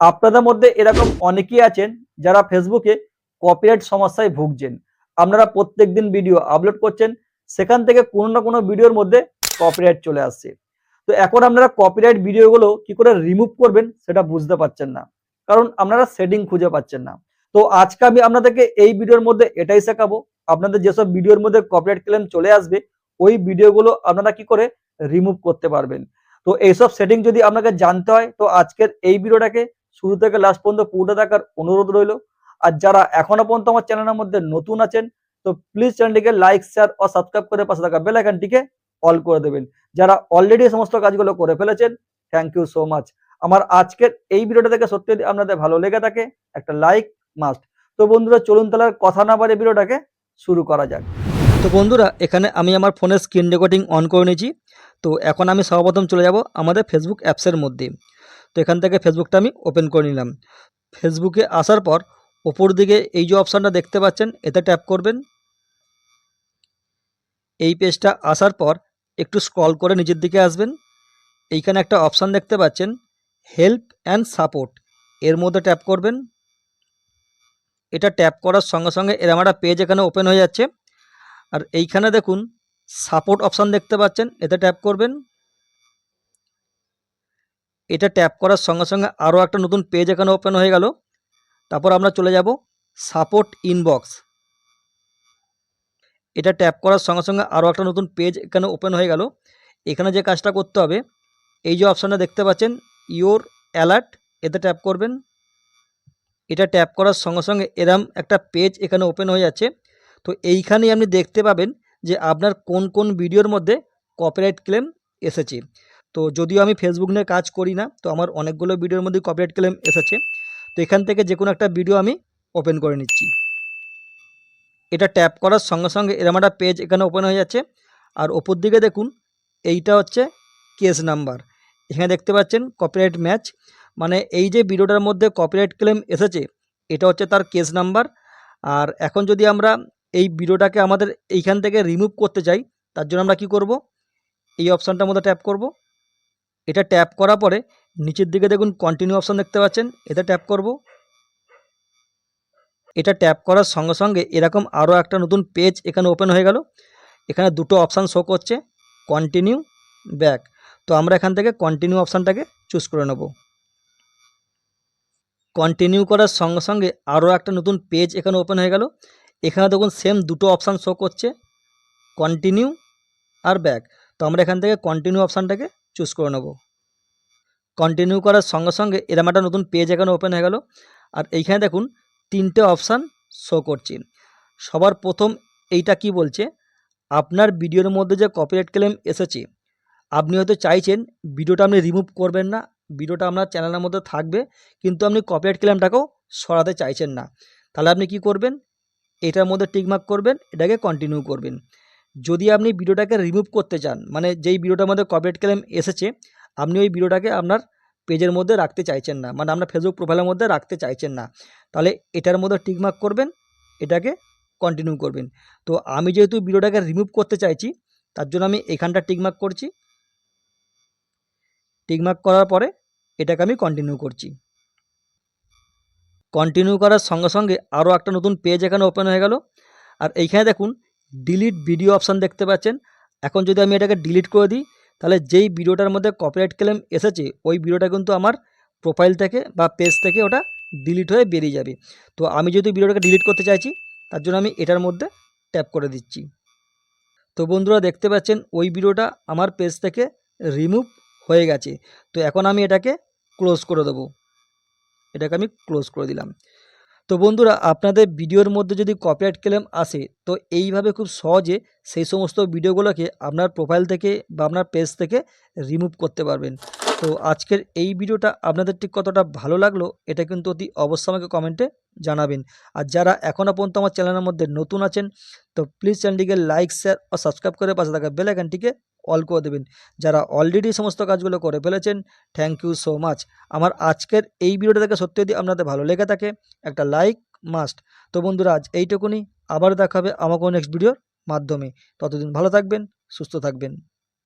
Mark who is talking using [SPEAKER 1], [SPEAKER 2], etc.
[SPEAKER 1] আপনাদের মধ্যে এরকম অনেকেই আছেন যারা ফেসবুকে কপিরাইট সমস্যায় ভুগছেন। আপনারা প্রত্যেকদিন ভিডিও আপলোড করছেন, সেখান থেকে কোনো না কোনো ভিডিওর মধ্যে কপিরাইট চলে আসছে। তো এখন আপনারা কপিরাইট ভিডিওগুলো কি করে রিমুভ করবেন সেটা বুঝতে পারছেন না। কারণ আপনারা সেটিং খুঁজে পাচ্ছেন না। তো আজকে আমি আপনাদেরকে এই ভিডিওর মধ্যে এটাই শেখাবো। আপনাদের যেসব ভিডিওর মধ্যে কপিরাইট ক্লেম চলে আসবে, ওই ভিডিওগুলো আপনারা কি করে রিমুভ করতে পারবেন। তো এইসব সেটিং যদি আপনাকে জানতে হয়, তো আজকের এই ভিডিওটাকে শুরু থেকে লাস্ট পর্যন্ত পুরোটা দেখার অনুরোধ রইল। আর যারা এখনও পর্যন্ত আমার চ্যানেলের মধ্যে নতুন আছেন, তো প্লিজ চ্যানেলটিকে লাইক শেয়ার ও সাবস্ক্রাইব করে পাশে থাকা বেল আইকনটিকে অল করে দেবেন। যারা অলরেডি সমস্ত কাজগুলো করে ফেলেছেন থ্যাংক ইউ সো মাচ আমার আজকের এই ভিডিওটা থেকে সত্যি আপনাদের ভালো লেগে থাকে, একটা লাইক মাস্ট তো বন্ধুরা, চলুন তাহলে কথা না বাড়ে ভিডিওটাকে শুরু করা যাক। তো বন্ধুরা, এখানে আমি আমার ফোনের স্ক্রিন রেকর্ডিং অন করে নিয়েছি। তো এখন আমি সর্বপ্রথম চলে যাব আমাদের ফেসবুক অ্যাপসের মধ্যে। তো এখান থেকে ফেসবুকটা আমি ওপেন করে নিলাম। ফেসবুকে আসার পর ওপর দিকে এই যে অপশানটা দেখতে পাচ্ছেন, এতে ট্যাপ করবেন। এই পেজটা আসার পর একটু স্ক্রল করে নিচের দিকে আসবেন। এইখানে একটা অপশান দেখতে পাচ্ছেন হেল্প অ্যান্ড সাপোর্ট এর মধ্যে ট্যাপ করবেন। এটা ট্যাপ করার সঙ্গে সঙ্গে এরম একটা পেজ এখানে ওপেন হয়ে যাচ্ছে। আর এইখানে দেখুন সাপোর্ট অপশান দেখতে পাচ্ছেন, এতে ট্যাপ করবেন। এটা ট্যাপ করার সঙ্গে সঙ্গে আরও একটা নতুন পেজ এখানে ওপেন হয়ে গেল। তারপর আমরা চলে যাব সাপোর্ট ইনবক্স এটা ট্যাপ করার সঙ্গে সঙ্গে আরও একটা নতুন পেজ এখানে ওপেন হয়ে গেল। এখানে যে কাজটা করতে হবে, এই যে অপশানটা দেখতে পাচ্ছেন ইওর অ্যালার্ট এতে ট্যাপ করবেন। এটা ট্যাপ করার সঙ্গে সঙ্গে এরম একটা পেজ এখানে ওপেন হয়ে যাচ্ছে। তো এইখানেই আপনি দেখতে পাবেন যে আপনার কোন কোন ভিডিওর মধ্যে কপিরাইট ক্লেম এসেছে। তো যদিও আমি ফেসবুক নিয়ে কাজ করি না, তো আমার অনেকগুলো ভিডিওর মধ্যে কপিরাইট ক্লেম এসেছে। তো এখান থেকে যে কোনো একটা ভিডিও আমি ওপেন করে নিচ্ছি। এটা ট্যাপ করার সঙ্গে সঙ্গে এরম একটা পেজ এখানে ওপেন হয়ে যাচ্ছে। আর ওপর দিকে দেখুন, এইটা হচ্ছে কেস নাম্বার এখানে দেখতে পাচ্ছেন কপিরাইট ম্যাচ মানে এই যে ভিডিওটার মধ্যে কপিরাইট ক্লেম এসেছে, এটা হচ্ছে তার কেস নাম্বার আর এখন যদি আমরা এই ভিডিওটাকে আমাদের এইখান থেকে রিমুভ করতে চাই, তার জন্য আমরা কি করব? এই অপশানটার মধ্যে ট্যাপ করব। এটা ট্যাপ করার পরে নিচের দিকে দেখুন কন্টিনিউ অপশান দেখতে পাচ্ছেন, এটা ট্যাপ করব। এটা ট্যাপ করার সঙ্গে সঙ্গে এরকম আরও একটা নতুন পেজ এখানে ওপেন হয়ে গেল। এখানে দুটো অপশান শো করছে কন্টিনিউ ব্যাক তো আমরা এখান থেকে কন্টিনিউ অপশানটাকে চুজ করে নেব। কন্টিনিউ করার সঙ্গে সঙ্গে আরও একটা নতুন পেজ এখানে ওপেন হয়ে গেল। এখানে দেখুন সেম দুটো অপশান শো করছে কন্টিনিউ আর ব্যাক তো আমরা এখান থেকে কন্টিনিউ অপশানটাকে চুজ করে নেব। কন্টিনিউ করার সঙ্গে সঙ্গে এরম একটা নতুন পেজ এখানে ওপেন হয়ে গেল। আর এইখানে দেখুন, তিনটে অপশান শো করছে। সবার প্রথম এইটা কি বলছে? আপনার ভিডিওর মধ্যে যে কপিরাইট ক্লেম এসেছে, আপনি হয়তো চাইছেন ভিডিওটা আপনি রিমুভ করবেন না ভিডিওটা আপনার চ্যানেলের মধ্যে থাকবে, কিন্তু আপনি কপিরাইট ক্লেমটাকেও সরাতে চাইছেন না। তাহলে আপনি কি করবেন? এটার মধ্যে টিকমার্ক করবেন, এটাকে কন্টিনিউ করবেন। যদি আপনি ভিডিওটাকে রিমুভ করতে চান মানে যেই ভিডিওটার মধ্যে কপিরাইট ক্লেম এসেছে, আপনি ওই ভিডিওটাকে আপনার পেজের মধ্যে রাখতে চাইছেন না মানে আপনার ফেসবুক প্রোফাইলের মধ্যে রাখতে চাইছেন না, তাহলে এটার মধ্যে টিকমার্ক করবেন, এটাকে কন্টিনিউ করবেন। তো আমি যেহেতু ভিডিওটাকে রিমুভ করতে চাইছি, তার জন্য আমি এখানটা টিকমার্ক করছি। টিকমার্ক করার পরে এটাকে আমি কন্টিনিউ করছি। কন্টিনিউ করার সঙ্গে সঙ্গে আরও একটা নতুন পেজ এখানে ওপেন হয়ে গেল। আর এইখানে দেখুন ডিলিট ভিডিও অপশান দেখতে পাচ্ছেন। এখন যদি আমি এটাকে ডিলিট করে দিই, তাহলে যেই ভিডিওটার মধ্যে কপিরাইট ক্লেম এসেছে, ওই ভিডিওটা কিন্তু আমার প্রোফাইল থেকে বা পেজ থেকে ওটা ডিলিট হয়ে বেরিয়ে যাবে। তো আমি যদি ভিডিওটাকে ডিলিট করতে চাইছি, তার জন্য আমি এটার মধ্যে ট্যাপ করে দিচ্ছি। তো বন্ধুরা দেখতে পাচ্ছেন, ওই ভিডিওটা আমার পেজ থেকে রিমুভ হয়ে গেছে। তো এখন আমি এটাকে ক্লোজ করে দেবো। এটাকে আমি ক্লোজ করে দিলাম। তো বন্ধুরা, আপনাদের ভিডিওর মধ্যে যদি কপিরাইট ক্লেম আসে, তো এইভাবে খুব সহজে সেই সমস্ত ভিডিওগুলোকে আপনার প্রোফাইল থেকে বা আপনার পেজ থেকে রিমুভ করতে পারবেন। তো আজকের এই ভিডিওটা আপনাদের ঠিক কতটা ভালো লাগল, এটা কিন্তু অতি অবশ্যই আমাকে কমেন্টে জানাবেন। আর যারা এখনও পর্যন্ত আমার চ্যানেলের মধ্যে নতুন আছেন, তো প্লিজ চ্যানেলটিকে লাইক শেয়ার ও সাবস্ক্রাইব করে পাশে থাকা বেল আইকনটিকে অল করে দেবেন। যারা অলরেডি সমস্ত কাজগুলো করে ফেলেছেন থ্যাংক ইউ সো মাচ আমার আজকের এই ভিডিওটা থেকে সত্যি যদি আপনাদের ভালো লেগে থাকে, একটা লাইক মাস্ট তো বন্ধুরা, আজ এইটুকুনি। আবার দেখাবে আমাকেও নেক্সট ভিডিওর মাধ্যমে। ততদিন ভালো থাকবেন, সুস্থ থাকবেন।